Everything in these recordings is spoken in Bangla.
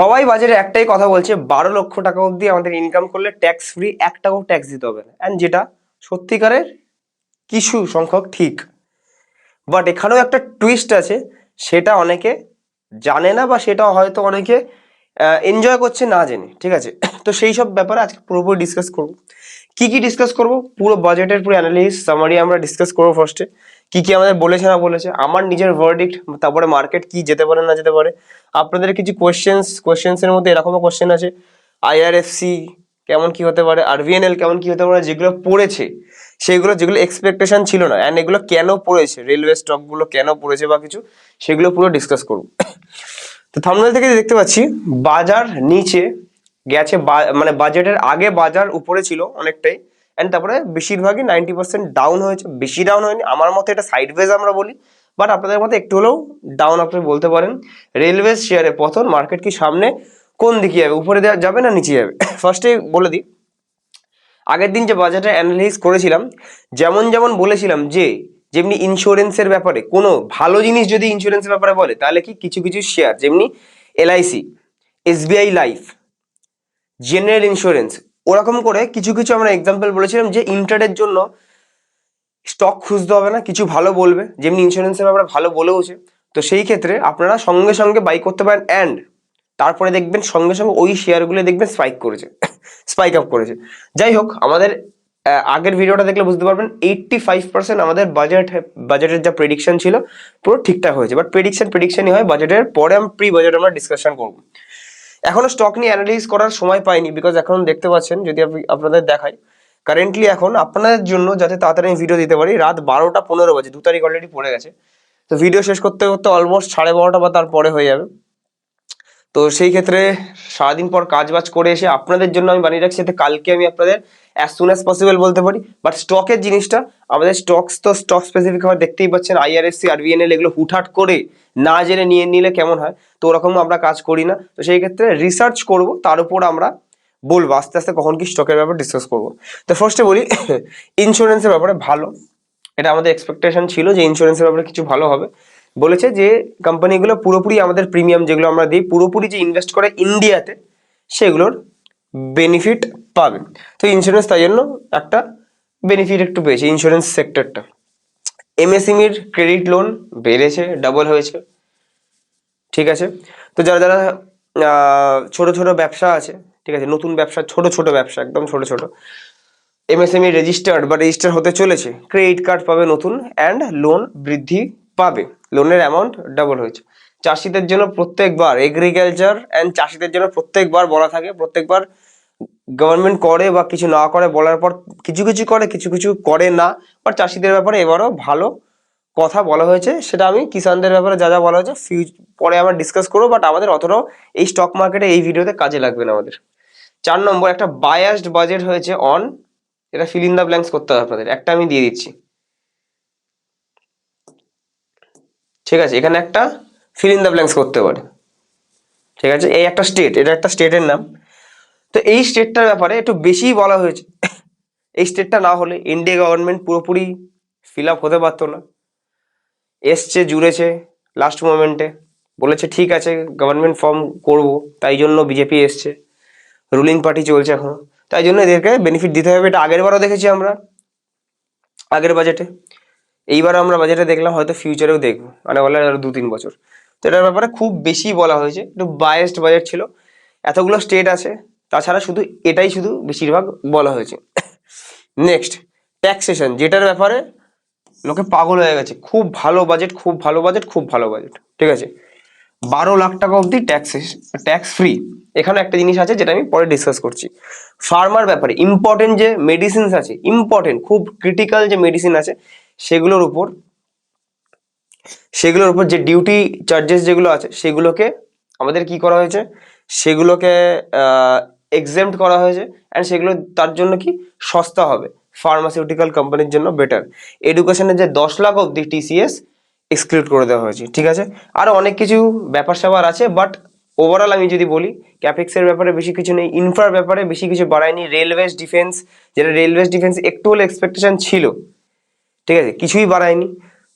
সবাই বাজারে একটাই কথা বলছে, বারো লক্ষ টাকা অবধি আমাদের ইনকাম করলে ট্যাক্স ফ্রি এক টাকাও ট্যাক্স দিতে হবে না। অ্যান্ড যেটা সত্যিকারের কিছু সংখ্যক ঠিক। বাট এখানেও একটা টুইস্ট আছে, সেটা অনেকে জানে না বা সেটা হয়তো অনেকে এনজয় করছে না জেনে, ঠিক আছে? তো সেই সব ব্যাপারে আজকে পুরোপুরি ডিসকাস করব। কি কি ডিসকাস করব? পুরো বাজেটের পুরো অ্যানালিস সামারি আমরা ডিসকাস করব ফার্স্টে কি কি আমাদের বলেছে না বলেছে, আমার নিজের ভার্ডিক্ট তারপরে মার্কেট কি যেতে পারে না যেতে পারে, আপনাদের কিছু কোয়েশ্চেন্স কোয়েশ্চেন্সের মধ্যে এরকমও কোয়েশ্চেন আছে আইআরএফসি কেমন কি হতে পারে আর ভিএনএল কেমন কি হতে পারে, যেগুলো পড়েছে, সেগুলো যেগুলো এক্সপেকটেশন ছিল না অ্যান্ড এগুলো কেন পড়েছে রেলওয়ে স্টকগুলো কেন পড়েছে বা কিছু, সেগুলো পুরো ডিসকাস করব তো থামনেল থেকে দেখতে পাচ্ছি, বাজার নিচে গেছে মানে বাজেটের আগে বাজার উপরে ছিল অনেকটাই অ্যান্ড তারপরে বেশিরভাগই নাইনটি পার্সেন্ট ডাউন হয়েছে। বেশি ডাউন হয়নি, আমার মতে এটা সাইডওয়েজ আমরা বলি। বাট আপনাদের মতে একটু হলেও ডাউন আপনি বলতে পারেন। রেলওয়ে শেয়ারে পতন মার্কেট কি সামনে কোন দিকে যাবে? উপরে দেওয়া যাবে না নিচে যাবে? ফার্স্টে বলে দিই। আগের দিন যে বাজারটা অ্যানালাইজ করেছিলাম, যেমন যেমন বলেছিলাম যে, যেমনি ইন্স্যুরেন্সের ব্যাপারে, কোনো ভালো জিনিস যদি ইন্স্যুরেন্সের ব্যাপারে বলে, তাহলে কি কিছু কিছু শেয়ার যেমনি LIC SBI life general insurance ওরকম করে কিছু কিছু আমরা এক্সাম্পল বলেছিলাম যে ইন্টারের জন্য স্টক খুঁজতে হবে না, কিছু ভালো বলবে। যেমনি ইন্স্যুরেন্সের ব্যাপারে ভালো বলেওছে তো সেই ক্ষেত্রে আপনারা সঙ্গে সঙ্গে বাই করতে পারেন অ্যান্ড তারপরে দেখবেন সঙ্গে সঙ্গে ওই শেয়ারগুলো দেখবেন স্পাইক করেছে স্পাইক আপ করেছে। যাই হোক, আমাদের আগের ভিডিওটা দেখলে বুঝতে পারবেন এইটটি ফাইভ পার্সেন্ট আমাদের বাজেট বাজেটের যা প্রেডিকশন ছিল, পুরো ঠিকঠাক হয়েছে। বাট প্রেডিকশন প্রেডিকশনই হয় বাজেটের পরে আমি প্রি বাজেট আমরা ডিসকাশন করব। এখনও স্টক নিয়ে অ্যানালাইজ করার সময় পাইনি বিকজ এখন দেখতে পাচ্ছেন, যদি আপনি আপনাদের দেখাই কারেন্টলি এখন আপনাদের জন্য যাতে তাড়াতাড়ি আমি ভিডিও দিতে পারি, রাত বারোটা পনেরো বাজে, দু তারিখ অলরেডি পড়ে গেছে। তো ভিডিও শেষ করতে করতে অলমোস্ট সাড়ে বারোটা বা তারপরে হয়ে যাবে। তো সেই ক্ষেত্রে সারাদিন পর কাজ বাজ করে এসে আপনাদের জন্য আমি বানিয়ে রাখছি। যাতে কালকে আমি আপনাদের অ্যাজ সুন অ্যাজ পসিবল বলতে পারি। বাট স্টকের জিনিসটা, আমাদের স্টকস তো স্টক স্পেসিফিক ভাবে দেখতেই পাচ্ছেন আইআরএসসি আর বিএনএল এগুলো হুটহাট করে না জেনে নিয়ে নিলে কেমন হয়? তো ওরকম আমরা কাজ করি না। তো সেই ক্ষেত্রে রিসার্চ করব, তার উপর আমরা বলব। আস্তে আস্তে কখন কি স্টকের ব্যাপারে ডিসকাস করব। তো ফার্স্টে বলি ইন্স্যুরেন্সের ব্যাপারে ভালো। এটা আমাদের এক্সপেকটেশন ছিল যে ইন্স্যুরেন্সের ব্যাপারে কিছু ভালো হবে। বলেছে যে কোম্পানিগুলো পুরোপুরি আমাদের প্রিমিয়াম যেগুলো আমরা দিই, পুরোপুরি যে ইনভেস্ট করে ইন্ডিয়াতে সেগুলোর বেনিফিট পাবে তো ইন্স্যুরেন্স তাই জন্য একটা বেনিফিট একটু পেয়েছে ইন্স্যুরেন্স সেক্টরটা এমএসএমইর ক্রেডিট লোন বেড়েছে ডাবল হয়েছে। ঠিক আছে? তো যারা যারা ছোট ছোট ব্যবসা আছে, ঠিক আছে? নতুন ব্যবসা, ছোট ছোট ব্যবসা, একদম ছোট ছোট। এমএসএমই রেজিস্টার্ড বা রেজিস্টার হতে চলেছে ক্রেডিট কার্ড পাবে নতুন অ্যান্ড লোন বৃদ্ধি পাবে। লোনের অ্যামাউন্ট ডাবল হয়েছে। চাষিদের জন্য প্রত্যেকবার এগ্রিকালচার অ্যান্ড চাষিদের জন্য প্রত্যেকবার বলা থাকে, প্রত্যেকবার গভর্নমেন্ট করে বা কিছু না করে বলার পর কিছু কিছু করে, কিছু কিছু করে না বাট চাষিদের ব্যাপারে এবারও ভালো কথা বলা হয়েছে। সেটা আমি কিষানদের ব্যাপারে যা যা বলা হয়েছে ফিউচ পরে আমরা ডিসকাস করব বাট আমাদের অতটাও এই স্টক মার্কেটে এই ভিডিওতে কাজে লাগবে না আমাদের। চার নম্বর, একটা বায়াসড বাজেট হয়েছে অন এটা ফিল ইন দ্য ব্ল্যাঙ্কস করতে হবে আপনাদের। একটা আমি দিয়ে দিচ্ছি। ঠিক আছে? এখানে একটা ফিল ইন দ্য ব্ল্যাঙ্কস করতে পারে। ঠিক আছে? এই একটা স্টেট এটা একটা স্টেটের নাম। তো এই স্টেটটার ব্যাপারে একটু বেশিই বলা হয়েছে। এই স্টেটটা না হলে ইন্ডিয়া গভর্নমেন্ট পুরোপুরি ফিল আপ হতে পারতো না। এসছে, জুড়েছে লাস্ট মোমেন্টে বলেছে, ঠিক আছে গভর্নমেন্ট ফর্ম করব। তাই জন্য বিজেপি এসছে। রুলিং পার্টি চলছে এখন। তাই জন্য এদেরকে বেনিফিট দিতে হবে। এটা আগের বারও দেখেছি আমরা। আগের বাজেটে এইবার আমরা বাজেটে দেখলাম, হয়তো ফিউচারেও দেখব। মানে বলে আরও দু তিন বছর। তো এটার ব্যাপারে খুব বেশি বলা হয়েছে, একটু বায়েস্ট বাজেট ছিল। এতগুলো স্টেট আছে, তাছাড়া শুধু এটাই শুধু বেশিরভাগ বলা হয়েছে। নেক্সট ট্যাক্সেশন যেটার ব্যাপারে লোকে পাগল হয়ে গেছে। খুব ভালো বাজেট খুব ভালো বাজেট খুব ভালো বাজেট ঠিক আছে? বারো লাখ টাকা অবধি ট্যাক্স ট্যাক্স ফ্রি এখানে একটা জিনিস আছে যেটা আমি পরে ডিসকাস করছি। ফার্মার ব্যাপারে ইম্পর্টেন্ট যে মেডিসিনস আছে ইম্পর্টেন্ট খুব ক্রিটিক্যাল যে মেডিসিন আছে সেগুলোর উপর সেগুলোর উপর যে ডিউটি চার্জেস যেগুলো আছে, সেগুলোকে আমাদের কি করা হয়েছে? সেগুলোকে এক্সেম্ট করা হয়েছে অ্যান্ড সেগুলো তার জন্য কি সস্তা হবে ফার্মাসিউটিক্যাল কোম্পানির জন্য বেটার এডুকেশনের যে দশ লাখ অবধি টিসিএস এক্সক্লুড করে দেওয়া হয়েছে, ঠিক আছে? আরও অনেক কিছু ব্যাপার স্যাপার আছে বাট ওভারঅল আমি যদি বলি ক্যাপেক্সের ব্যাপারে বেশি কিছু নেই ইনফ্রার ব্যাপারে বেশি কিছু বাড়ায়নি রেলওয়েজ ডিফেন্স যেটা রেলওয়েজ ডিফেন্স একটু হলে এক্সপেকটেশন ছিল ঠিক আছে? কিছুই বাড়ায়নি।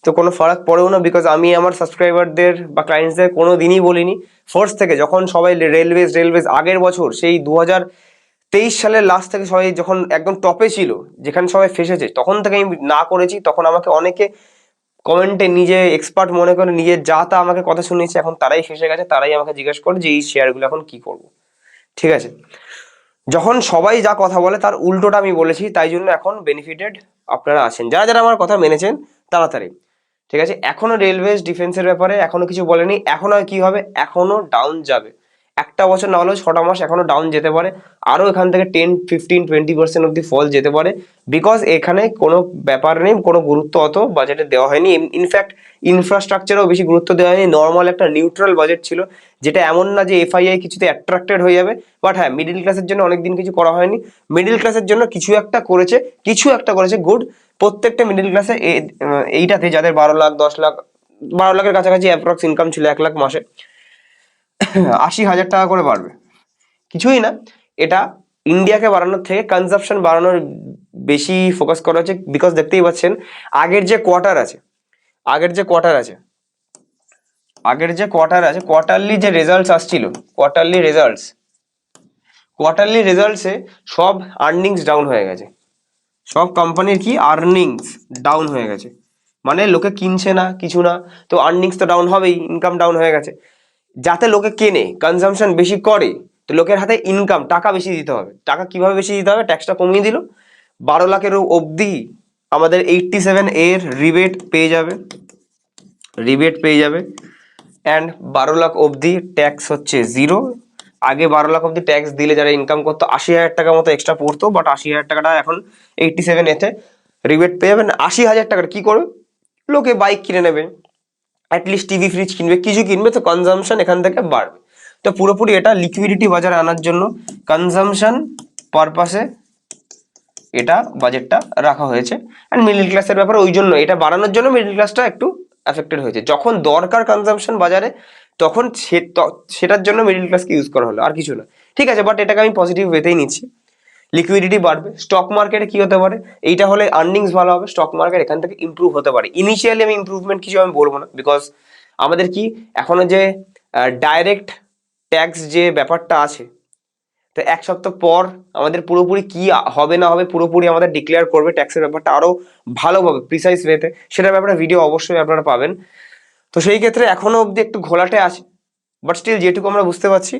তো কোনো ফারাক পড়েও না বিকজ আমি আমার সাবস্ক্রাইবারদের বা ক্লায়েন্টসদের কোনো দিনই বলিনি। ফার্স্ট থেকে যখন সবাই রেলওয়েজ রেলওয়েজ আগের বছর, সেই দু হাজার তেইশ সালের লাস্ট থেকে সবাই যখন একদম টপে ছিল, যেখানে সবাই ফেসেছে, তখন থেকে আমি না করেছি। তখন আমাকে অনেকে কমেন্টে নিজে এক্সপার্ট মনে করে নিজের যা তা আমাকে কথা শুনিয়েছে, এখন তারাই ফেসে গেছে, তারাই আমাকে জিজ্ঞেস করে যে এই শেয়ারগুলো এখন কি করব? ঠিক আছে? যখন সবাই যা কথা বলে তার উল্টোটা আমি বলেছি, তাই জন্য এখন বেনিফিটেড আপনারা আছেন। যারা যারা আমার কথা মেনেছেন, তাড়াতাড়ি। ঠিক আছে? এখনও রেলওয়েজ ডিফেন্সের ব্যাপারে এখনও কিছু বলেনি। এখন আর কি হবে? এখনও ডাউন যাবে। একটা বছর না হলেও ছটা মাস এখনও ডাউন যেতে পারে। আরও এখান থেকে টেন ফিফটিন টোয়েন্টি পার্সেন্ট অব্দি ফল যেতে পারে। বিকজ এখানে কোনো ব্যাপার নেই, কোনো গুরুত্ব অত বাজেটে দেওয়া হয়নি। ইনফ্যাক্ট ইনফ্রাস্ট্রাকচারেও বেশি গুরুত্ব দেওয়া হয়নি। নর্মাল একটা নিউট্রাল বাজেট ছিল, যেটা এমন না যে এফআইআই কিছুতে অ্যাট্রাক্টেড হয়ে যাবে। বাট হ্যাঁ মিডিল ক্লাসের জন্য অনেকদিন কিছু করা হয়নি। মিডিল ক্লাসের জন্য কিছু একটা করেছে, কিছু একটা করেছে গুড প্রত্যেকটা মিডিল ক্লাসে এইটাতে যাদের বারো লাখ, দশ লাখ, বারো লাখের কাছাকাছি অ্যাপ্রক্স ইনকাম ছিল এক লাখ মাসে। আশি হাজার টাকা করে বাড়বে। কিছুই না। এটা ইন্ডিয়াকে বাড়ানোর থেকে কনজাপশন বাড়ানোর বেশি ফোকাস করা হচ্ছে বিকজ দেখতেই পাচ্ছেন, আগের যে কোয়ার্টার আছে, আগের যে কোয়ার্টার আছে, আগের যে কোয়ার্টার আছে কোয়ার্টারলি যে রেজাল্টস আসছিল কোয়ার্টারলি রেজাল্টস কোয়ার্টারলি রেজাল্টসে সব আর্নিংস ডাউন হয়ে গেছে। সব কোম্পানির কি? আর্নিংস ডাউন হয়ে গেছে। মানে লোকে কিনছে না, কিছু না। তো আর্নিংস তো ডাউন হবেই ইনকাম ডাউন হয়ে গেছে। যাতে লোকে কেনে কনজামশন বেশি করে, তো লোকের হাতে ইনকাম টাকা বেশি দিতে হবে। টাকা কীভাবে বেশি দিতে হবে? ট্যাক্সটা কমিয়ে দিল। বারো লাখের অবধি আমাদের এইটটি সেভেন এর রিবেট পেয়ে যাবে। রিবেট পেয়ে যাবে। অ্যান্ড বারো লাখ অবধি ট্যাক্স হচ্ছে জিরো আগে বারো লাখ অবধি ট্যাক্স দিলে যারা ইনকাম করতো, আশি হাজার টাকা মতো এক্সট্রা পড়তো বাট আশি হাজার টাকাটা এখন এইটটি সেভেন এতে রিবেট পেয়ে যাবেন আশি হাজার টাকার কী করবে? লোকে বাইক কিনে নেবে। অ্যাটলিস্ট টিভি ফ্রিজ কিনবে। কিছু কিনবে তো কনজামশন এখান থেকে বাড়বে। তো পুরোপুরি এটা লিকুইডিটি বাজারে আনার জন্য কনজামশন পারপাসে এটা বাজেটটা রাখা হয়েছে। অ্যান্ড মিডল ক্লাসের ব্যাপারে ওই জন্য, এটা বাড়ানোর জন্য মিডিল ক্লাসটা একটু অ্যাফেক্টেড হয়েছে। যখন দরকার কনজামশন বাজারে, তখন সেটার জন্য মিডল ক্লাসকে ইউজ করা হলো, আর কিছু না। ঠিক আছে বাট এটাকে আমি পজিটিভ ওয়েতেই নিচ্ছি। লিকুইডিটি বাড়বে। স্টক মার্কেটে কি হতে পারে? এইটা হলে আর্নিংস ভালো হবে স্টক মার্কেট এখান থেকে ইমপ্রুভ হতে পারে। ইনিশিয়ালি আমি ইম্প্রুভমেন্ট কিছু আমি বলব না বিকজ আমাদের কি, এখনও যে ডাইরেক্ট ট্যাক্স যে ব্যাপারটা আছে, তো এক সপ্তাহ পর আমাদের পুরোপুরি কি হবে না হবে পুরোপুরি আমাদের ডিক্লেয়ার করবে ট্যাক্সের ব্যাপারটা আরও ভালোভাবে প্রিসাইজ ওয়েতে সেটার ব্যাপারে ভিডিও অবশ্যই আপনারা পাবেন। তো সেই ক্ষেত্রে এখনও অবধি একটু ঘোলাটে আছে বাট স্টিল যেটুকু আমরা বুঝতে পারছি,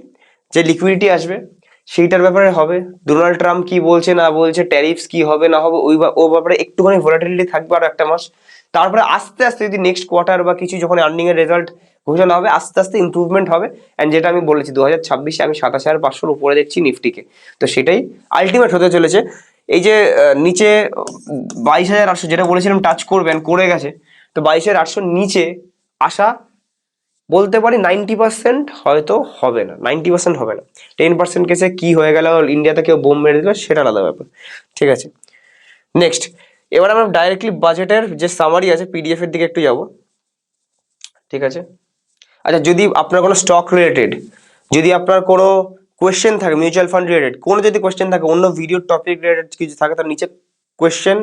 যে লিকুইডিটি আসবে সেইটার ব্যাপারে হবে। ডোনাল্ড ট্রাম্প কি বলছে, না বলছে, ট্যারিফস কি হবে, না হবে, ওই ও ব্যাপারে একটুখানি ভোলাটিলিটি থাকবে আর একটা মাস। তারপরে আস্তে আস্তে যদি নেক্সট কোয়ার্টার বা কিছু যখন আর্নিং এর রেজাল্ট ঘোষণা হবে, আস্তে আস্তে ইম্প্রুভমেন্ট হবে। অ্যান্ড যেটা আমি বলেছি দু হাজার ছাব্বিশে আমি সাতাশ হাজার পাঁচশোর উপরে দেখছি নিফটিকে। তো সেটাই আলটিমেট হতে চলেছে। এই যে নিচে বাইশ হাজার আটশো, যেটা বলেছিলাম টাচ করবেন, করে গেছে। তো বাইশ হাজার আটশোর নিচে আসা বলতে পারি নাইনটি পার্সেন্ট হয়তো হবে না নাইনটি পার্সেন্ট হবে না। টেন পার্সেন্ট কেসে কি হয়ে গেল ইন্ডিয়াতে কেউ বোম মেরে দিল, সেটা আলাদা ব্যাপার। ঠিক আছে? নেক্সট এবার আমরা ডাইরেক্টলি বাজেটের যে সামারি আছে পিডিএফ এর দিকে একটু যাব। ঠিক আছে? আচ্ছা যদি আপনার কোনো স্টক রিলেটেড যদি আপনার কোনো কোয়েশ্চেন থাকে মিউচুয়াল ফান্ড রিলেটেড কোনো যদি কোয়েশ্চেন থাকে, অন্য ভিডিও টপিক রিলেটেড কিছু থাকে, তার নিচে কোয়েশ্চেন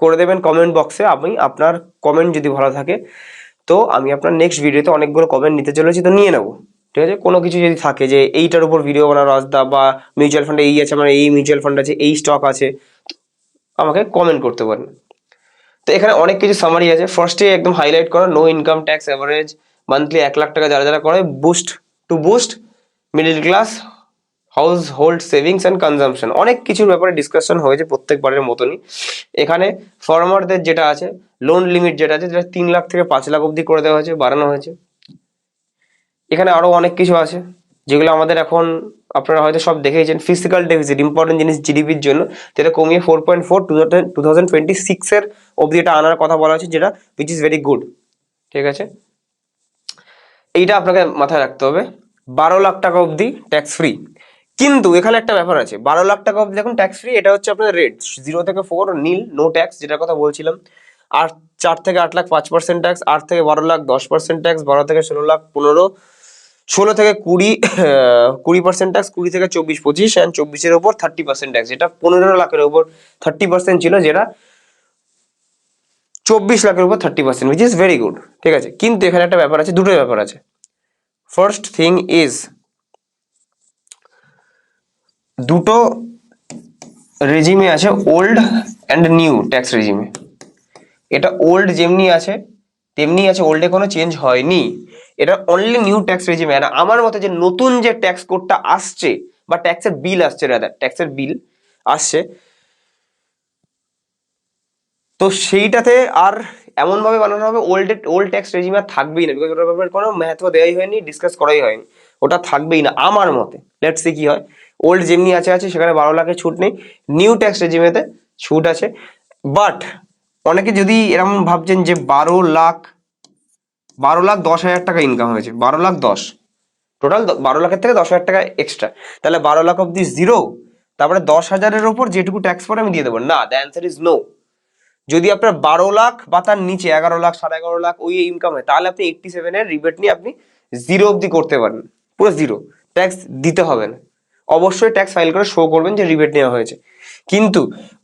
করে দেবেন কমেন্ট বক্সে আমি আপনার কমেন্ট যদি ভালো থাকে তো আমি আপনার নেক্সট ভিডিওতে অনেকগুলো কমেন্ট নিতে চলেছি, তো নিয়ে নেব। ঠিক আছে? কোনো কিছু যদি থাকে যে এইটার উপর ভিডিও বানানো রাস্তা বা মিউচুয়াল ফান্ডে এই আছে আমার এই মিউচুয়াল ফান্ড আছে, এই স্টক আছে আমাকে কমেন্ট করতে পারেন। তো এখানে অনেক কিছু সামারি আছে। ফার্স্টে একদম হাইলাইট করা no income tax average monthly এক লাখ টাকা যারা যারা করে boost to boost middle class household savings and consumption অনেক কিছুর ব্যাপারে ডিসকাশন হয়েছে প্রত্যেকবারের মতনই। এখানে ফর্মারদের যেটা আছে লোন লিমিট যেটা আছে, যেটা তিন লাখ থেকে পাঁচ লাখ অবধি করে দেওয়া হয়েছে, বাড়ানো হয়েছে। এখানে আরও অনেক কিছু আছে, যেগুলো আমাদের এখন আপনারা হয়তো সব দেখেছেন ফিজিক্যাল ডেফিসিট ইম্পর্টেন্ট জিনিস জিডিপির জন্য, যেটা কমিয়ে four point four two thousand twenty সিক্সের অবধি এটা আনার কথা বলা হয়েছে, যেটা উইচ ইজ ভেরি গুড ঠিক আছে? এইটা আপনাকে মাথায় রাখতে হবে। বারো লাখ টাকা অবধি ট্যাক্স ফ্রি কিন্তু এখানে একটা ব্যাপার আছে, বারো লাখ টাকা অবধি এখন ট্যাক্স ফ্রি এটা হচ্ছে আপনার রেট জিরো থেকে ফোর নীল নো ট্যাক্স যেটার কথা বলছিলাম। আর চার থেকে আট লাখ পাঁচ পার্সেন্ট ট্যাক্স আট থেকে বারো লাখ দশ পার্সেন্ট ট্যাক্স বারো থেকে ষোলো লাখ পনেরো, ষোলো থেকে কুড়ি কুড়ি পার্সেন্ট ট্যাক্স কুড়ি থেকে চব্বিশ, পঁচিশ অ্যান্ড চব্বিশের ওপর থার্টি পার্সেন্ট ট্যাক্স যেটা পনেরো লাখের ওপর থার্টি পার্সেন্ট ছিল, যেটা চব্বিশ লাখের উপর thirty percent which is very good ঠিক আছে? কিন্তু এখানে একটা ব্যাপার আছে, দুটো ব্যাপার আছে। ফার্স্ট থিং ইজ দুটো রেজিমে আছে ওল্ড অ্যান্ড নিউ ট্যাক্স রেজিমে এটা ওল্ড যেমনি আছে, তেমনি আছে ওল্ডে কোনো চেঞ্জ হয়নি। এটা অনলি নিউ ট্যাক্স রেজিমে আর আমার মতে যে নতুন যে ট্যাক্স কোডটা আসছে, বা ট্যাক্সের বিল আসছে রাদার ট্যাক্সের বিল আসছে, তো সেইটাতে আর এমনভাবে বানানো হবে ওল্ড ওল্ড ট্যাক্স রেজিমে আর থাকবেই না। বিকজ ওটার ব্যাপারে কোনো মাহাত্ম দেওয়াই হয়নি ডিসকাস করাই হয়নি। ওটা থাকবেই না, আমার মতে। লেটস সি কি হয়। ওল্ড যেমনি আছে আছে, সেখানে বারো লাখের ছুট নেই। নিউ ট্যাক্স রেজিমেতে ছুট আছে। বাট অনেকে যদি এরকম ভাবছেন যে বারো লাখ বারো লাখ দশ হাজার টাকা ইনকাম হয়েছে, বারো লাখ দশ টোটাল বারো লাখের থেকে দশ হাজার টাকা এক্সট্রা তাহলে বারো লাখ অব্দি জিরো তারপরে দশ হাজারের ওপর যেটুকু ট্যাক্স পরে আমি দিয়ে দেবো। না দ্য অ্যান্সার ইজ নো যদি আপনার বারো লাখ বা তার নিচে এগারো লাখ, সাড়ে এগারো লাখ, ওই ইনকাম হয়, তাহলে আপনি এইটটি সেভেনের রিবেট নিয়ে আপনি জিরো অবধি করতে পারেন। পুরো জিরো ট্যাক্স দিতে হবে না। অবশ্যই ট্যাক্স ফাইল করে শো করবেন যে রিবেট নেওয়া হয়েছে। কিন্তু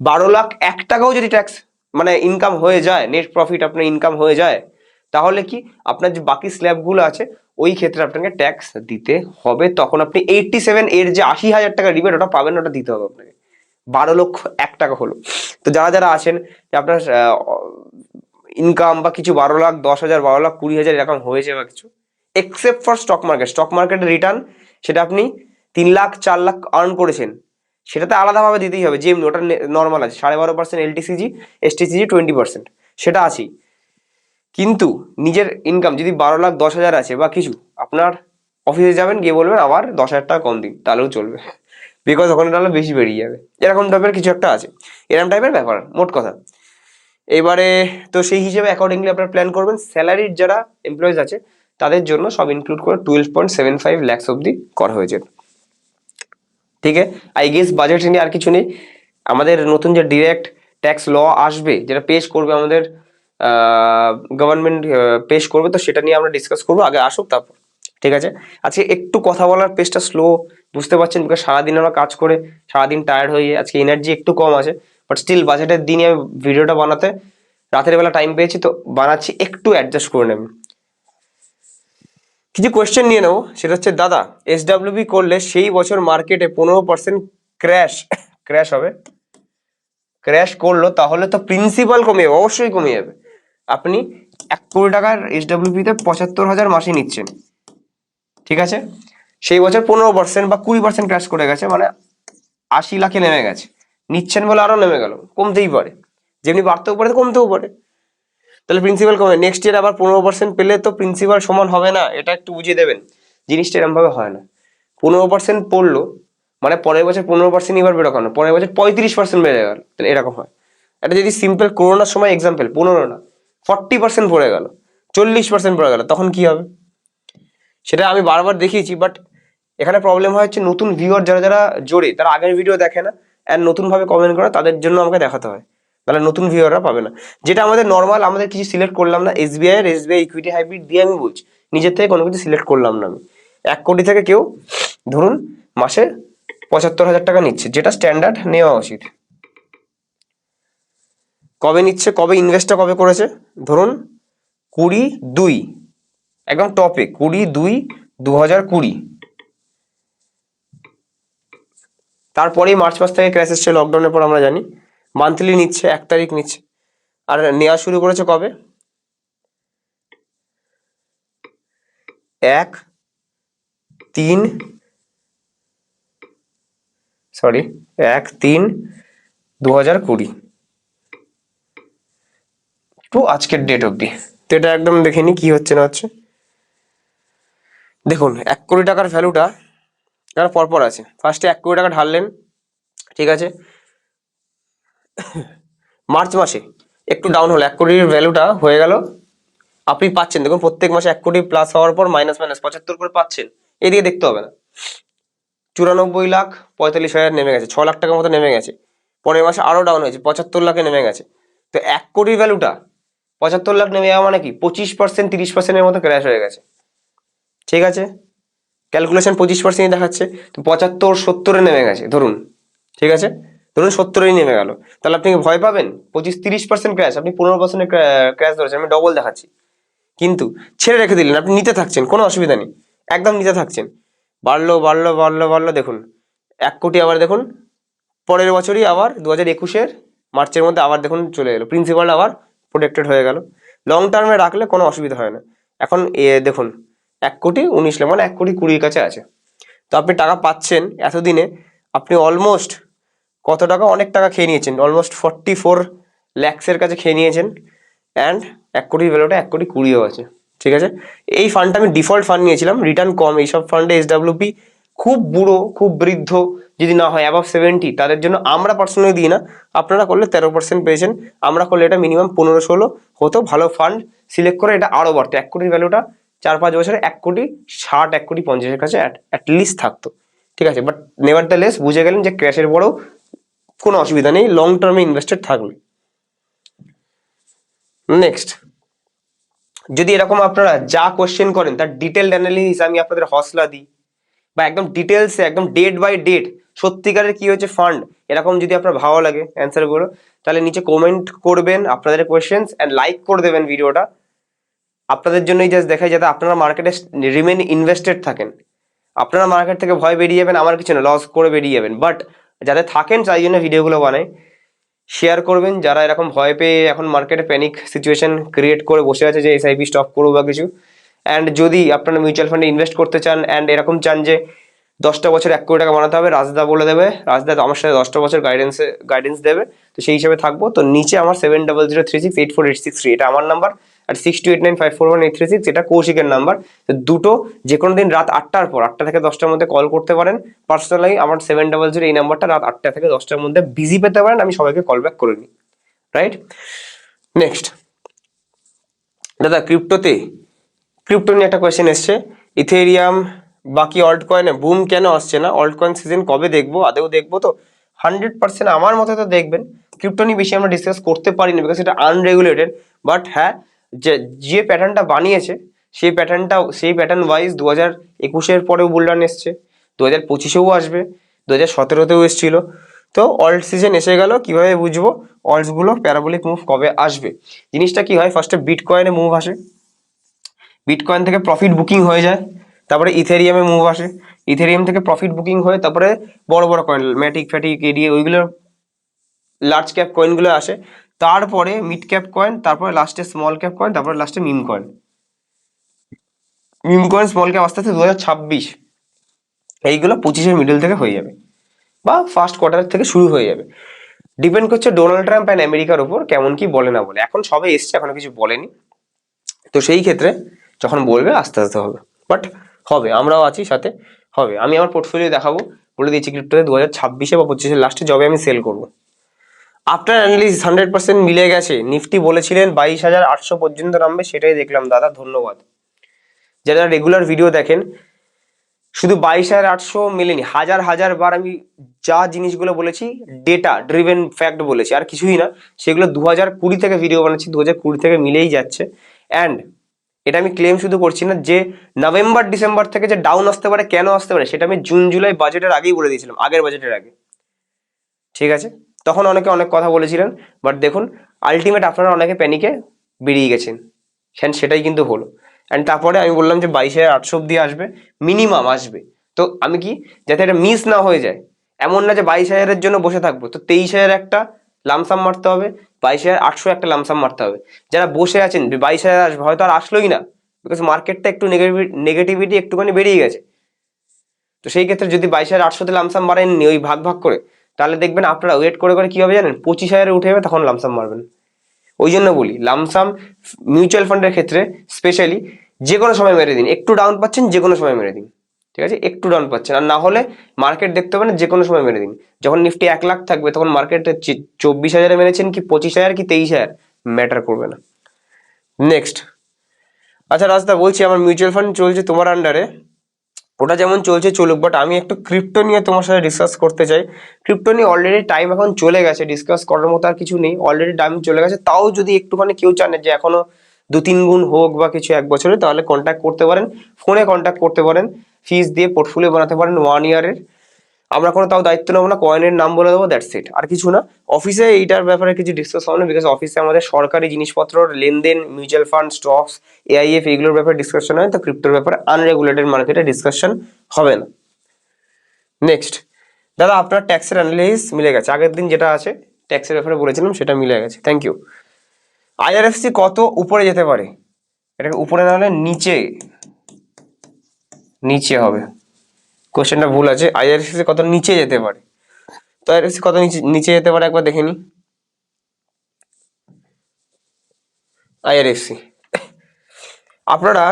বারো লাখ এক টাকাও যদি ট্যাক্স মানে ইনকাম হয়ে যায় নেট প্রফিট আপনার ইনকাম হয়ে যায়, তাহলে কি আপনার যে বাকি স্ল্যাবগুলো আছে, ওই ক্ষেত্রে আপনাকে ট্যাক্স দিতে হবে। তখন আপনি এইটটি সেভেন এর যে আশি হাজার টাকা রিবেট ওটা পাবেন, ওটা দিতে হবে আপনাকে। বারো লক্ষ এক টাকা হলো। তো যারা যারা আছেন, যে আপনার ইনকাম বা কিছু বারো লাখ, দশ হাজার, বারো লাখ, কুড়ি হাজার এরকম হয়েছে বা কিছু except for stock market stock মার্কেটের রিটার্ন সেটা আপনি তিন লাখ, চার লাখ আর্ন করেছেন। সেটাতে আলাদাভাবে দিতেই হবে। যেমনি ওটা নর্মাল আছে। সাড়ে বারো percent LTCG STCG twenty percent সেটা আছেই। কিন্তু নিজের ইনকাম যদি বারো লাখ, দশ হাজার আছে বা কিছু, আপনার অফিসে যাবেন, গিয়ে বলবেন, আবার দশ হাজার টাকা কম দিন, তাহলেও চলবে। বিকজ ওখানে তাহলে বেশি বেরিয়ে যাবে। এরকম টাইপের কিছু একটা আছে। এরকম টাইপের ব্যাপার, মোট কথা। এবারে, তো সেই হিসেবে অ্যাকর্ডিংলি আপনারা প্ল্যান করবেন। স্যালারির যারা এমপ্লয়িজ আছে, তাদের জন্য সব ইনক্লুড করে twelve point seven five lakhs অব্দি করা হয়েছে। ঠিক আছে? আই গেস বাজেট নিয়ে আর কিছু নেই। আমাদের নতুন যে ডিরেক্ট ট্যাক্স ল আসবে, যেটা পেশ করবে আমাদের গভর্নমেন্ট পেশ করবে, তো সেটা নিয়ে আমরা ডিসকাস করব। আগে আসুক তারপর। ঠিক আছে? আজকে একটু কথা বলার পেজটা স্লো বুঝতে পারছেন? বিকজ সারাদিন আমরা কাজ করে, সারাদিন টায়ার্ড হয়ে আজকে এনার্জি একটু কম আছে। বাট স্টিল বাজেটের দিনে আমি ভিডিওটা বানাতে, রাতের বেলা টাইম পেয়েছি, তো বানাচ্ছি, একটু অ্যাডজাস্ট করে নেবেন। কিছু কোয়েশ্চেন নিয়ে নেব। সেটা হচ্ছে, দাদা এসডাব্লিউবি করলে সেই বছর মার্কেটে পনেরো পার্সেন্ট ক্র্যাশ ক্র্যাশ হবে। ক্র্যাশ করল, তাহলে তো প্রিন্সিপাল কমে যাবে, অবশ্যই কমে যাবে। আপনি এক কোটি টাকার এসডাব্লিউপিতে পঁচাত্তর হাজার মাসে নিচ্ছেন। ঠিক আছে? সেই বছর পনেরো পার্সেন্ট বা কুড়ি পার্সেন্ট ক্র্যাশ করে গেছে মানে আশি লাখে নেমে গেছে। নিচ্ছেন বলে আরও নেমে গেল, কমতেই পারে। যেমনি বাড়তেও পারে, কমতেও পারে। তাহলে প্রিন্সিপাল কমে নেক্সট ইয়ার আবার পনেরো পার্সেন্ট পেলে তো প্রিন্সিপাল সমান হবে না, এটা একটু বুঝিয়ে দেবেন। জিনিসটা এরকম ভাবে হয় না। পনেরো পার্সেন্ট পড়ল মানে পরের বছর পনেরো পার্সেন্ট এবার বেরো কেন পরের বছর পঁয়ত্রিশ পার্সেন্ট বেড়ে গেল এরকম হয়। এটা যদি সিম্পল করোনার সময় এক্সাম্পল পনেরো না ফর্টি পার্সেন্ট পড়ে গেল, চল্লিশ পার্সেন্ট পড়ে গেল, তখন কি হবে? সেটা আমি বারবার দেখিয়েছি বাট এখানে প্রবলেম হয় হচ্ছে নতুন ভিউয়ার যারা যারা জোরে, তারা আগের ভিডিও দেখে না অ্যান্ড নতুনভাবে কমেন্ট করে, তাদের জন্য আমাকে দেখাতে হয়। তাহলে নতুন ভিউয়াররা পাবে না। যেটা আমাদের নর্মাল আমাদের কিছু সিলেক্ট করলাম না এসবিআই এর এসবিআই ইকুইটি হাইব্রিড দিয়ে আমি বলছি, নিজের থেকে কোনো কিছু সিলেক্ট করলাম না আমি। এক কোটি থেকে কেউ, ধরুন, মাসে পঁচাত্তর হাজার টাকা নিচ্ছে, যেটা স্ট্যান্ডার্ড নেওয়া উচিত। কবে নিচ্ছে, কবে ইনভেস্টটা কবে করেছে? ধরুন, কুড়ি দুই, একদম টপে কুড়ি দুই দু হাজার কুড়ি। তারপরেই মার্চ মাস থেকে ক্র্যাশ এসছে লকডাউনের পর আমরা জানি। মান্থলি নিচ্ছে, এক তারিখ নিচ্ছে। আর নেওয়া শুরু করেছে কবে? এক, তিন সরি এক, তিন দু হাজার কুড়ি। টু আজকের ডেট অবধি। তো এটা একদম দেখে নি কি হচ্ছে না হচ্ছে। দেখুন, এক কোটি টাকার ভ্যালুটা পরপর আছে। ফার্স্টে এক কোটি টাকা ঢাললেন, ঠিক আছে? মার্চ মাসে একটু ডাউন হলো, এক কোটির ভ্যালুটা হয়ে গেল। আপনি পাচ্ছেন, দেখুন প্রত্যেক মাসে এক কোটি প্লাস হওয়ার পর মাইনাস মাইনাস পঁচাত্তর করে পাচ্ছেন। এদিকে দেখতে হবে না। চুরানব্বই লাখ পঁয়তাল্লিশ হাজার নেমে গেছে, ছ লাখ টাকার মতো নেমে গেছে। পরের মাসে আরও ডাউন হয়েছে, পঁচাত্তর লাখে নেমে গেছে। তো এক কোটির ভ্যালুটা পঁচাত্তর লাখ নেমে যাওয়া মানে কি? পঁচিশ পার্সেন্ট তিরিশ পার্সেন্টের মতো ক্র্যাশ হয়ে গেছে। ঠিক আছে? ক্যালকুলেশন পঁচিশ পার্সেন্টই দেখাচ্ছে, তো পঁচাত্তর, সত্তরে নেমে গেছে, ধরুন। ঠিক আছে? ধরুন সত্তরেই নেমে গেল। তাহলে আপনি ভয় পাবেন? পঁচিশ তিরিশ পার্সেন্ট ক্র্যাশ আপনি পনেরো পার্সেন্টের ক্র্যাশ ধরেছেন, আমি ডবল দেখাচ্ছি। কিন্তু ছেড়ে রেখে দিলেন, আপনি নিতে থাকছেন, কোনো অসুবিধা নেই, একদম নিতে থাকছেন। বাড়লো বাড়লো বাড়লো বাড়লো, দেখুন, এক কোটি আবার দেখুন, পরের বছরই আবার দু হাজার একুশের মার্চের মধ্যে আবার দেখুন চলে এলো প্রিন্সিপাল আবার প্রোটেক্টেড হয়ে গেল। লং টার্মে রাখলে কোনো অসুবিধা হয় না। এখন এ দেখুন, এক কোটি উনিশ মানে এক কোটি কুড়ির কাছে আছে। তো আপনি টাকা পাচ্ছেন এতদিনে, আপনি অলমোস্ট কত টাকা? অনেক টাকা খেয়ে নিয়েছেন। অলমোস্ট ফর্টি ফোর ল্যাক্সের কাছে খেয়ে নিয়েছেন। অ্যান্ড এক কোটির ভ্যালুটা এক কোটি কুড়িও আছে। ঠিক আছে? এই ফান্ডটা আমি ডিফল্ট ফান্ড নিয়েছিলাম। রিটার্ন কম। এইসব ফান্ডে এস ডাব্লিউপি খুব বুড়ো, খুব বৃদ্ধ। যদি না হয় অ্যাবাভ সেভেন্টি তাদের জন্য আমরা পার্সোনালি দিই না। আপনারা করলে তেরো পার্সেন্ট পেয়েছেন। আমরা করলে এটা মিনিমাম পনেরো ষোলো। হতো ভালো ফান্ড সিলেক্ট করে এটা আরও বাড়তো। এক কোটির ভ্যালুটা চার পাঁচ বছরে এক কোটি ষাট, এক কোটি পঞ্চাশের কাছে অ্যাটলিস্ট থাকতো। ঠিক আছে? বাট নেভার দ্য লেস বুঝে গেলেন যে ক্র্যাশের পরেও কোনো অসুবিধা নেই লং টার্মে ইনভেস্টেড থাকলে নেক্সট যদি এরকম আপনারা যা কোশ্চেন করেন, তার ডিটেলড অ্যানালিসিস আমি আপনাদের হসলা দিই, বা একদম ডিটেলসে একদম ডেট বাই ডেট সত্যিকারের কি হচ্ছে ফান্ড এরকম যদি আপনার ভালো লাগে অ্যান্সারগুলো তাহলে নিচে কমেন্ট করবেন আপনাদের কোয়েশ্চেন্স অ্যান্ড লাইক করে দেবেন ভিডিওটা আপনাদের জন্যই জাস্ট দেখাই যাতে আপনারা মার্কেটে রিমেন ইনভেস্টেড থাকেন। আপনারা মার্কেট থেকে ভয় বেরিয়ে যাবেন, আমার কিছু না লস করে বেরিয়ে যাবেন। বাট যাতে থাকেন তাই জন্য ভিডিওগুলো বানাই। শেয়ার করবেন, যারা এরকম ভয় পেয়ে এখন মার্কেটে প্যানিক সিচুয়েশন ক্রিয়েট করে বসে আছে যে এসআইপি স্টপ করব বা কিছু। অ্যান্ড যদি আপনারা মিউচুয়াল ফান্ডে ইনভেস্ট করতে চান অ্যান্ড এরকম চান যে দশটা বছর এক কোটি টাকা বানাতে হবে, রাজদা বলে দেবে। রাজদা আমার সাথে দশটা বছর গাইডেন্সে গাইডেন্স দেবে। তো সেই হিসাবে থাকব। তো নিচে আমার seven double zero three six eight four eight six three এটা আমার নাম্বার আর six two eight nine five four one eight three six এটা কৌশিকের নাম্বার দুটো যে কোনো দিন রাত আটটার পর, আটটা থেকে দশটার মধ্যে কল করতে পারেন। পার্সোনালি আমার সেভেন ডাবল জিরো এই নাম্বারটা রাত আটটা থেকে দশটার মধ্যে বিজি পেতে পারেন, আমি সবাইকে কল ব্যাক করে নিই রাইট নেক্সট দাদা ক্রিপ্টোতে ক্রিপ্টো নিয়ে একটা কোয়েশ্চেন এসছে। ইথেরিয়াম বাকি অল্ট কয়েনে বুম কেন আসছে না? অল্ট কয়েন সিজন কবে দেখব? আদেও দেখব। তো হান্ড্রেড পার্সেন্ট আমার মতে তো দেখবেন। ক্রিপ্টো নিয়ে বেশি আমরা ডিসকাস করতে পারি না বিকজ এটা আনরেগুলেটেড বাট হ্যাঁ যে যে প্যাটার্নটা বানিয়েছে, সেই প্যাটার্নটা সেই প্যাটার্ন ওয়াইজ দু হাজার একুশের পরেও বুলডান এসছে দু হাজার পঁচিশেও আসবে দু হাজার সতেরোতেও এসেছিল। তো অল্ট সিজন এসে গেল, কীভাবে বুঝব? অল্টসগুলো প্যারাবলিক মুভ কবে আসবে? জিনিসটা কি হয় ফার্স্টে বিট কয়েনে মুভ আসে। বিটকয়েন থেকে প্রফিট বুকিং হয়ে যায়, তারপরে ইথেরিয়ামে মুভ আসে। ইথেরিয়াম থেকে প্রফিট বুকিং হয়ে, তারপরে বড় বড় কয়েন ম্যাটিক ফ্যাটিক এডিয়ে ওইগুলো লার্জ ক্যাপ কয়েনগুলো আসে। তারপরে মিড ক্যাপ কয়েন তারপরে লাস্টে স্মল ক্যাপ কয়েন তারপরে লাস্টে meme coin meme coin small cap আস্তে আস্তে দু হাজার ছাব্বিশ। এইগুলো পঁচিশের মিডল থেকে হয়ে যাবে বা ফার্স্ট কোয়ার্টার থেকে শুরু হয়ে যাবে। ডিপেন্ড করছে ডোনাল্ড ট্রাম্প অ্যান্ড আমেরিকার উপর কেমন কি বলে না বলে। এখন সবে এসছে, এখনও কিছু বলেনি। তো সেই ক্ষেত্রে যখন বলবে, আস্তে আস্তে হবে। বাট হবে, আমরাও আছি সাথে, হবে। আমি আমার পোর্টফোলিও দেখাবো, বলে দিয়েছি ক্রিপ্টোতে দু হাজার ছাব্বিশে বা পঁচিশের লাস্টে জবে আমি সেল করব। আফটার অ্যানালিস হান্ড্রেড পার্সেন্ট মিলে গেছে নিফটি বলেছিলেন বাইশ হাজার আটশো পর্যন্ত নামবে, সেটাই দেখলাম, দাদা ধন্যবাদ। যারা রেগুলার ভিডিও দেখেন, শুধু বাইশ হাজার আটশো মেলেনি, হাজার হাজার বার আমি যা জিনিসগুলো বলেছি ডেটা ড্রিভেন ফ্যাক্ট বলেছি, আর কিছুই না, সেগুলো দু হাজার কুড়ি থেকে ভিডিও বানাচ্ছি দু হাজার কুড়ি থেকে মিলেই যাচ্ছে। অ্যান্ড এটা আমি ক্লেম শুধু করছি না, যে নভেম্বর ডিসেম্বর থেকে যে ডাউন আসতে পারে, কেন আসতে পারে, সেটা আমি জুন জুলাই বাজেটের আগেই বলে দিয়েছিলাম, আগের বাজেটের আগে। ঠিক আছে? তখন অনেকে অনেক কথা বলেছিলেন বাট দেখুন আলটিমেট আপনারা অনেকে প্যানিকে বেরিয়ে গেছেন। হ্যান্ড সেটাই কিন্তু হলো। অ্যান্ড তারপরে আমি বললাম যে বাইশ হাজার আটশো অব্দি আসবে মিনিমাম আসবে। তো আমি কি, যাতে এটা মিস না হয়ে যায়, এমন না যে বাইশ হাজারের জন্য বসে থাকব। তো তেইশ হাজার একটা লামসাম মারতে হবে, বাইশ হাজার আটশো একটা লামসাম মারতে হবে। যারা বসে আছেন, বাইশ হাজার আসবে, হয়তো আর আসলোই না বিকজ মার্কেটটা একটু নেগেটিভিটি একটুখানি বেরিয়ে গেছে। তো সেই ক্ষেত্রে যদি বাইশ হাজার আটশোতে লামসাম মারেননি ওই ভাগ ভাগ করে তাহলে দেখবেন আপনারা ওয়েট করে করে কি হবে জানেন? পঁচিশ হাজারে উঠে যাবে, তখন লামসাম মারবেন ওই জন্য বলি লামসাম মিউচুয়াল ফান্ডের ক্ষেত্রে স্পেশালি যে কোনো সময় মেরে দিন। একটু ডাউন পাচ্ছেন, যে কোনো সময় মেরে দিন। ঠিক আছে? একটু ডাউন পাচ্ছেন। আর না হলে মার্কেট দেখতে হবে না যে কোনো সময় মেরে দিন। যখন নিফটি এক লাখ থাকবে, তখন মার্কেটে চব্বিশ হাজারে মেরেছেন কি, পঁচিশ হাজার কি, তেইশ হাজার? ম্যাটার করবে না। নেক্সট আচ্ছা রাস্তা বলছি, আমার মিউচুয়াল ফান্ড চলছে তোমার আন্ডারে ওটা যেমন চলছে, চলুক বাট আমি একটু ক্রিপ্টো নিয়ে তোমার সাথে ডিসকাস করতে চাই। ক্রিপ্টো নিয়ে অলরেডি টাইম এখন চলে গেছে ডিসকাস করার মতো আর কিছু নেই। অলরেডি টাইম চলে গেছে। তাও যদি একটুখানি কেউ জানে যে এখনও দু তিন গুণ হোক বা কিছু এক বছরে, তাহলে কন্ট্যাক্ট করতে পারেন। ফোনে কন্ট্যাক্ট করতে পারেন। ফিজ দিয়ে পোর্টফোলিও বানাতে পারেন ওয়ান ইয়ারের আমরা কোনো তাও দায়িত্ব নেব না কয়েনের নাম বলে দেবো দ্যাটস ইট আর কিছু না। অফিসে এইটার ব্যাপারে কিছু ডিসকাস হবে না বিকজ অফিসে আমাদের সরকারি জিনিসপত্র, লেনদেন মিউচুয়াল ফান্ড স্টকস এআইএফ এগুলোর ব্যাপারে ডিসকাশন হয় তো ক্রিপ্টোর ব্যাপারে আনরেগুলেটেড মার্কেটে ডিসকাশন হবে না। নেক্সট দাদা, আপনার ট্যাক্সের অ্যানালিস মিলে গেছে। আগের দিন যেটা আছে ট্যাক্সের ব্যাপারে বলেছিলাম, সেটা মিলে গেছে। থ্যাংক ইউ আইআরএফসি কত উপরে যেতে পারে? এটাকে উপরে না হলে নিচে নিচে হবে। কোশ্চেনটা ভুল আছে। আইআরএফসি কত নিচে যেতে পারে। তো আইআরএফসি কত নিচে নিচে যেতে পারে একবার দেখে নি। আইআরএফসি আপনারা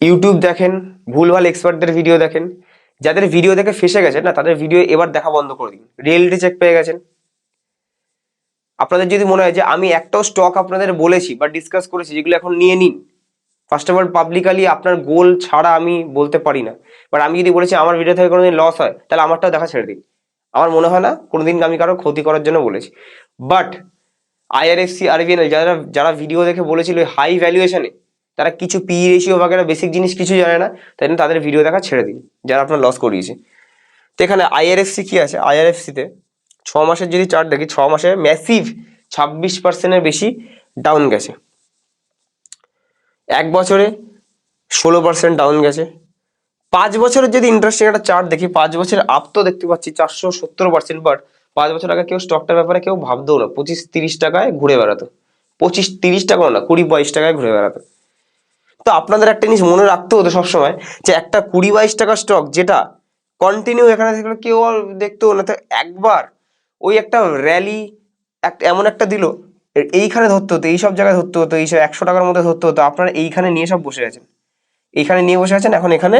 ইউটিউব দেখেন, ভুলভাল এক্সপার্টদের ভিডিও দেখেন। যাদের ভিডিও দেখে ফেসে গেছেন না, তাদের ভিডিও এবার দেখা বন্ধ করে দিন। রিয়েলিটি চেক পেয়ে গেছেন। আপনাদের যদি মনে হয় যে আমি একটাও স্টক আপনাদের বলেছি বা ডিসকাস করেছি, যেগুলো এখন নিয়ে নিন ফার্স্ট অফ অল পাবলিকালি আপনার গোল ছাড়া আমি বলতে পারি না। বাট আমি যদি বলেছি আমার ভিডিও থেকে কোনোদিন লস হয়, তাহলে আমারটাও দেখা ছেড়ে দিন। আমার মনে হয় না, কোনোদিন আমি কারও ক্ষতি করার জন্য বলেছি। বাট আইআরএফসি আরবিএনএল যারা যারা ভিডিও দেখে বলেছিল হাই ভ্যালুয়েশনে তারা কিছু পি রেশিও বাগেরা বেসিক জিনিস কিছু জানে না, তাই জন্য তাদের ভিডিও দেখা ছেড়ে দিন, যারা আপনার লস করিয়েছে। তো এখানে আইআরএফসি কী আছে? আইআরএফসিতে ছ মাসের যদি চার্ট দেখি, ছ মাসে ম্যাসিভ ছাব্বিশ পার্সেন্টের বেশি ডাউন গেছে। এক বছরে ষোলো পার্সেন্ট ডাউন গেছে। পাঁচ বছরের যদি ইন্টারেস্টিং একটা চার্ট দেখি, পাঁচ বছরের আপ তো দেখতে পাচ্ছি, চারশো সত্তর পার্সেন্ট বাট পাঁচ বছর আগে কেউ স্টকটার ব্যাপারে কেউ ভাবতেও না। পঁচিশ তিরিশ টাকায় ঘুরে বেড়াতো। পঁচিশ তিরিশ টাকাও না, কুড়ি বাইশ টাকায় ঘুরে বেড়াতো। তো আপনাদের একটা জিনিস মনে রাখতে হতো সবসময়, যে একটা কুড়ি বাইশ টাকার স্টক যেটা কন্টিনিউ এখানে থেকে কেউ আর দেখতো না। তো একবার ওই একটা র্যালি এমন একটা দিল এইখানে ধরতে হতো, এইসব জায়গায় ধরতে হতো, এইসব একশো টাকার মধ্যে ধরতে হতো, আপনারা এইখানে নিয়ে সব বসে আছেন। এইখানে নিয়ে বসে আছেন, এখন এখানে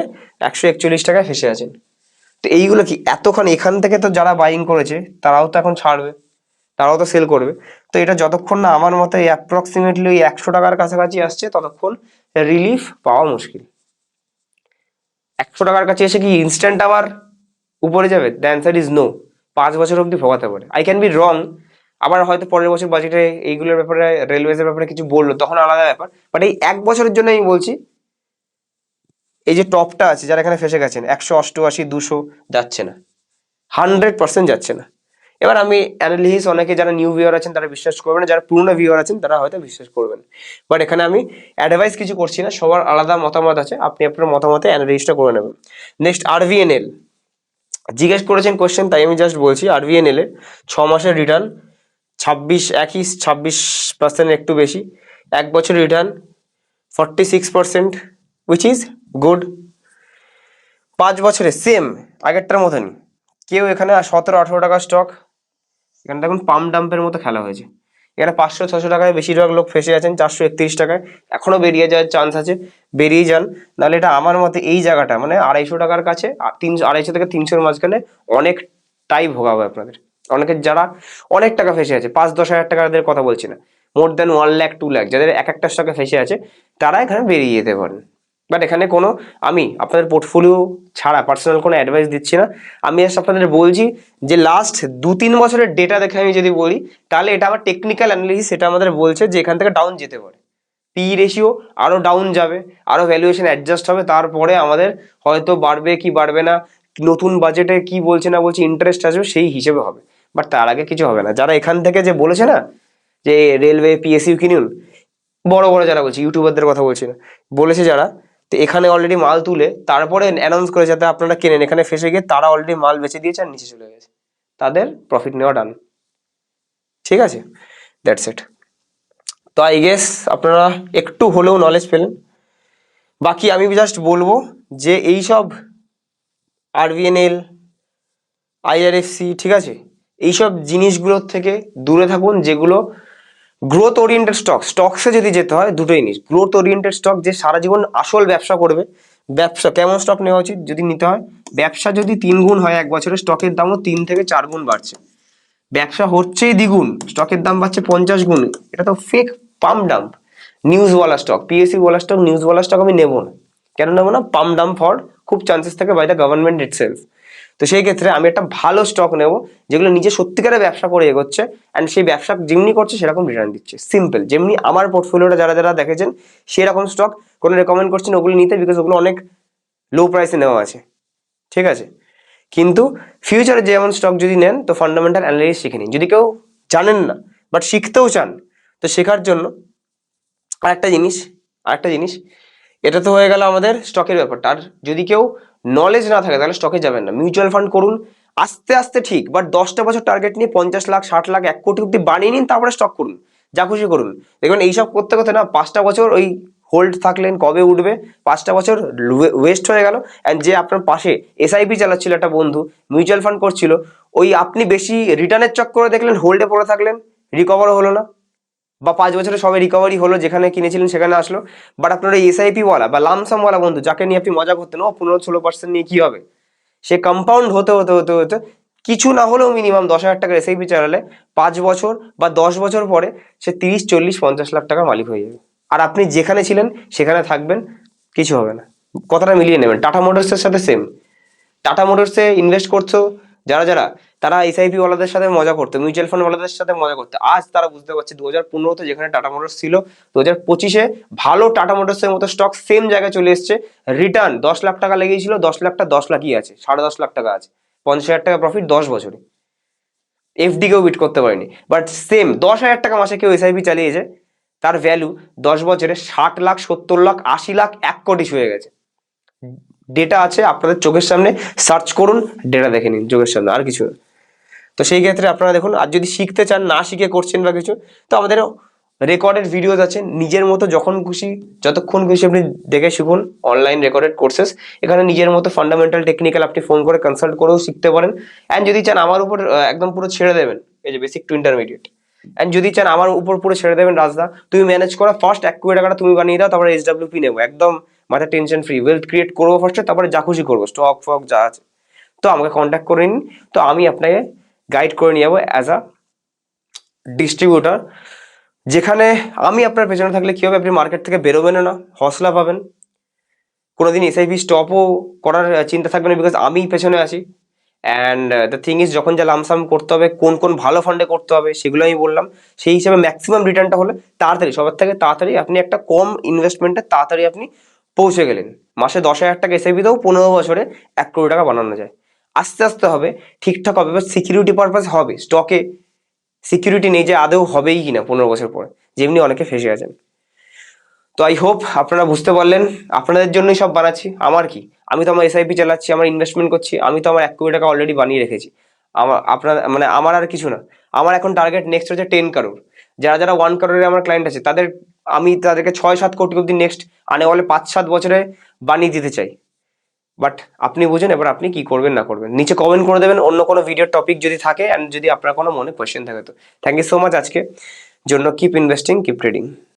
একশো একচল্লিশ টাকায় ফেসে আছেন। তো এইগুলো কি এতক্ষণ এখান থেকে তো যারা বাইং করেছে, তারাও তো এখন ছাড়বে, তারাও তো সেল করবে। তো এটা যতক্ষণ না আমার মতে অ্যাপ্রক্সিমেটলি ওই একশো টাকার কাছাকাছি আসছে, ততক্ষণ রিলিফ পাওয়া মুশকিল। একশো টাকার কাছে এসে কি ইনস্ট্যান্ট আবার উপরে যাবে? দ্য অ্যান্সার ইজ নো পাঁচ বছর অবধি ভোগাতে পারে। আই ক্যান বি রং আবার হয়তো পরের বছর বাজেটে এইগুলোর ব্যাপারে রেলওয়েজের ব্যাপারে কিছু বলল, তখন আলাদা ব্যাপার। বাট এই এক বছরের জন্য আমি বলছি, এই যে টপটা আছে, যারা এখানে ফেসে গেছেন, একশো অষ্টআশি, দুশো যাচ্ছে না। হান্ড্রেড পার্সেন্ট যাচ্ছে না। এবার আমি অ্যানালিসিস অনেকে যারা নিউ ভিউয়ার আছেন, তারা বিশ্বাস করবেন যারা পুরনো ভিউয়ার আছেন, তারা হয়তো বিশ্বাস করবেন। বাট এখানে আমি অ্যাডভাইস কিছু করছি না, সবার আলাদা মতামত আছে, আপনি আপনার মতামতে অ্যানালিসিসটা করে নেবেন। নেক্সট আরভিএনএল জিজ্ঞেস করেছেন কোয়েশ্চেন তাই আমি জাস্ট বলছি আর আরভিএনএল এর ছ মাসের রিটার্ন ছাব্বিশ, একই ছাব্বিশ পার্সেন্ট একটু বেশি। এক বছর return forty six percent which is good পাঁচ বছরে সেম আগেরটার মতনই। কেউ এখানে সতেরো, আঠেরো টাকার স্টক এখানে দেখুন পাম ডাম্পের মতো খেলা হয়েছে। এখানে পাঁচশো, ছশো টাকায় বেশিরভাগ লোক ফেসে আছেন চারশো একত্রিশ টাকায়। এখনও বেরিয়ে যাওয়ার চান্স আছে। বেরিয়ে যান। নাহলে এটা আমার মতে এই জায়গাটা মানে আড়াইশো টাকার কাছে, তিনশো, আড়াইশো থেকে তিনশোর মাঝখানে অনেকটাই ভোগাবে আপনাদের। অনেকের যারা অনেক টাকা ফেসে আছে, পাঁচ, দশ হাজার টাকাদের কথা বলছি না। More than one lakh two lakh যাদের এক একটা স্টকে ফেসে আছে, তারা এখানে বেরিয়ে যেতে পারেন বাট এখানে কোনো, আমি আপনাদের পোর্টফোলিও ছাড়া পার্সোনাল কোনো অ্যাডভাইস দিচ্ছি না। আমি জাস্ট আপনাদের বলছি যে লাস্ট দু, তিন বছরের ডেটা দেখে আমি যদি বলি, তাহলে এটা আমার টেকনিক্যাল অ্যানালিসিস সেটা আমাদের বলছে যে এখান থেকে ডাউন যেতে পারে। পি রেশিও আরও ডাউন যাবে আরও ভ্যালুয়েশন অ্যাডজাস্ট হবে, তারপরে আমাদের হয়তো বাড়বে কি বাড়বে না, নতুন বাজেটে কি বলছে না বলছে ইন্টারেস্ট আসবে, সেই হিসেবে হবে। বাট তার আগে কিছু হবে না। যারা এখান থেকে যে বলেছে না, যে রেলওয়ে পিএসইউ কিনুন, বড় বড় যারা বলছে, ইউটিউবারদের কথা বলছি না। বলেছে যারা, তো এখানে অলরেডি মাল তুলে, তারপরে অ্যানাউন্স করে যাতে আপনারা কেনেন। এখানে ফেসে গিয়ে তারা অলরেডি মাল বেচে দিয়েছে আর নিচে চলে গেছে। তাদের প্রফিট নেওয়া ডান ঠিক আছে? দ্যাটস ইট তো আই গেস আপনারা একটু হলেও নলেজ পেলেন। বাকি আমি জাস্ট বলব যে এই সব আরবিএনএল আইআরএফসি ঠিক আছে? এইসব জিনিসগুলোর থেকে দূরে থাকুন, যেগুলো গ্রোথ ওরিয়েন্টেড স্টক স্টকসে যদি যেতে হয় দুটোই জিনিস গ্রোথ ওরিয়েন্টেড স্টক যে সারা জীবন আসল ব্যবসা করবে, ব্যবসা কেমন স্টক নেওয়া উচিত যদি নিতে হয়, ব্যবসা যদি তিন গুণ হয় এক বছরে স্টকের দামও তিন থেকে চার গুণ বাড়ছে। ব্যবসা হচ্ছেই দ্বিগুণ স্টকের দাম বাড়ছে পঞ্চাশ গুণ, এটা তো ফেক পাম্প ডাম্প নিউজওয়ালা স্টক পিএসসি ওয়ালা স্টক নিউজওয়ালা স্টক আমি নেব না। কেন নেব না? পাম্প ডাম্প ফর খুব চান্সেস থাকে বাই দ্য গভর্নমেন্ট ইটসেলফ তো সেই ক্ষেত্রে আমি একটা ভালো স্টক নেব, যেগুলো নিজে সত্যিকারের ব্যবসা করে এগোচ্ছে অ্যান্ড সেই ব্যবসা যেমনি করছে সেরকম রিটার্ন দিচ্ছে। সিম্পল যেমনি আমার পোর্টফোলিওটা যারা যারা দেখেছেন, সেরকম স্টক কোনো রেকমেন্ড করছেন ওগুলো নিতে বিকজ ওগুলো অনেক লো প্রাইসে নেওয়া আছে। ঠিক আছে? কিন্তু ফিউচারে যেমন স্টক যদি নেন, তো ফান্ডামেন্টাল অ্যানালিসিস শিখে নিন। যদি কেউ জানেন না বাট শিখতেও চান, তো শেখার জন্য আরেকটা জিনিস আরেকটা জিনিস এটা তো হয়ে গেল আমাদের স্টকের ব্যাপারটা। আর যদি কেউ নলেজ না থাকে, তাহলে স্টকে যাবেন না। মিউচুয়াল ফান্ড করুন। আস্তে আস্তে ঠিক বাট দশটা বছর টার্গেট নিয়ে পঞ্চাশ লাখ, ষাট লাখ, এক কোটি অব্দি বানিয়ে নিন, তারপরে স্টক করুন। যা খুশি করুন। দেখবেন এইসব করতে করতে না পাঁচটা বছর ওই হোল্ড থাকলেন, কবে উঠবে, পাঁচটা বছর ওয়েস্ট হয়ে গেল। অ্যান্ড যে আপনার পাশে এসআইপি চালাচ্ছিল একটা বন্ধু মিউচুয়াল ফান্ড করছিল, ওই আপনি বেশি রিটার্নের চক্করে দেখলেন হোল্ডে পড়ে থাকলেন রিকভারও হলো না। বা পাঁচ বছরে সবে রিকভারি হলো, যেখানে কিনেছিলেন সেখানে আসলো। বাট আপনার এসআইপি ওয়ালা বা লামসাম ওয়ালা বন্ধু, যাকে নিয়ে আপনি মজা করতেন, ও পনেরো ষোলো পার্সেন্ট নিয়ে কি হবে? সে কম্পাউন্ড হতে হতে হতে হতে কিছু না হলেও মিনিমাম দশ হাজার টাকার এসআইপি চালালে পাঁচ বছর বা দশ বছর পরে সে তিরিশ, চল্লিশ, পঞ্চাশ লাখ টাকার মালিক হয়ে যাবে। আর আপনি যেখানে ছিলেন, সেখানে থাকবেন, কিছু হবে না। কথাটা মিলিয়ে নেবেন। টাটা মোটরসের সাথে সেম টাটা মোটরসে ইনভেস্ট করছ, যারা যারা তারা এসআইপি ওয়ালাদের সাথে মজা করতো মিউচুয়াল ফান্ড ওয়ালাদের সাথে মজা করতো। আজ তারা বুঝতে পারছে দু হাজার পনেরোতে যেখানে টাটা মোটরস ছিল দু হাজার পঁচিশে ভালো টাটা মোটরসের মতো স্টক সেম জায়গায় চলে এসছে। রিটার্ন দশ লাখ টাকা লেগেছিল, দশ লাখটা দশ লাখই আছে, সাড়ে দশ লাখ টাকা আছে। পঞ্চাশ হাজার টাকা প্রফিট দশ বছরে। এফডি কেউ বিট করতে পারেনি। বাট সেম দশ হাজার টাকা মাসে কেউ এসআইপি চালিয়েছে, তার ভ্যালু দশ বছরে ষাট লাখ, সত্তর লাখ, আশি লাখ, এক কোটি ছুঁয়ে গেছে। ডেটা আছে, আপনাদের চোখের সামনে সার্চ করুন ডেটা দেখে নিন, চোখের সামনে, আর কিছু না। তো সেই ক্ষেত্রে আপনারা দেখুন, আর যদি শিখতে চান, না শিখে করছেন বা কিছু, তো আমাদের রেকর্ডেড ভিডিওস আছে। নিজের মতো যখন খুশি, যতক্ষণ খুশি আপনি দেখে শিখুন অনলাইন রেকর্ডেড কোর্সেস এখানে নিজের মতো ফান্ডামেন্টাল টেকনিক্যাল আপনি ফোন করে কনসাল্ট করেও শিখতে পারেন। অ্যান্ড যদি চান আমার উপর একদম পুরো ছেড়ে দেবেন, এই যে বেসিক টু ইন্টারমিডিয়েট অ্যান্ড যদি চান আমার উপর পুরো ছেড়ে দেবেন, রাজদা, তুমি ম্যানেজ করো। ফার্স্ট এক কোটি টাকাটা তুমি বানিয়ে দাও, তারপরে এইচ ডাব্লিউপি নেব। একদম মাথা টেনশন ফ্রি ওয়েলথ ক্রিয়েট করব ফার্স্টে তারপরে যা খুশি করব। স্টক ফক, যা আছে। তো আমাকে কন্ট্যাক্ট করে নিন। তো আমি আপনাকে গাইড করে নিয়ে যাব অ্যাজ আ ডিস্ট্রিবিউটার যেখানে আমি আপনার পেছনে থাকলে কি হবে? আপনি মার্কেট থেকে বেরোবেন না হসলা পাবেন। কোনো দিন এসআইপি স্টপও করার চিন্তা থাকবে না বিকজ আমি পেছনে আছি। অ্যান্ড দ্য থিং ইজ যখন যা লামসাম করতে হবে, কোন কোন ভালো ফান্ডে করতে হবে, সেগুলো আমি বললাম। সেই হিসাবে ম্যাক্সিমাম রিটার্নটা হলে তাড়াতাড়ি, সবার থেকে তাড়াতাড়ি আপনি একটা কম ইনভেস্টমেন্টে তাড়াতাড়ি আপনি পৌঁছে গেলেন। মাসে দশ হাজার টাকা এসআইপি দেও পনেরো বছরে এক কোটি টাকা বানানো যায়। আস্তে আস্তে হবে, ঠিকঠাক হবে এবার সিকিউরিটি পারপাস হবে স্টকে সিকিউরিটি নেই যে আদৌ হবেই কিনা পনেরো বছর পরে, যেমনি অনেকে ফেসে আছেন। তো আই হোপ আপনারা বুঝতে পারলেন, আপনাদের জন্যই সব বানাচ্ছি, আমার কি? আমি তো আমার এসআইপি চালাচ্ছি, আমার ইনভেস্টমেন্ট করছি, আমি তো আমার এক কোটি টাকা অলরেডি বানিয়ে রেখেছি। আমার, আপনার মানে আমার আর কিছু না, আমার এখন টার্গেট নেক্সট হচ্ছে টেন কারোর যারা যারা ওয়ান কারোরের আমার ক্লায়েন্ট আছে, তাদের, আমি তাদেরকে ছয় সাত কোটি অব্দি নেক্সট আনে বলে পাঁচ সাত বছরে বানিয়ে দিতে চাই। বাট আপনি বুঝুন এবার আপনি কি করবেন, না করবেন। নিচে কমেন্ট করে দেবেন, অন্য কোনো ভিডিওর টপিক যদি থাকে অ্যান্ড যদি আপনার কোনো মনে কোয়েশ্চেন থাকে তো। থ্যাংক ইউ সো মাচ আজকে জন্য। Keep investing keep trading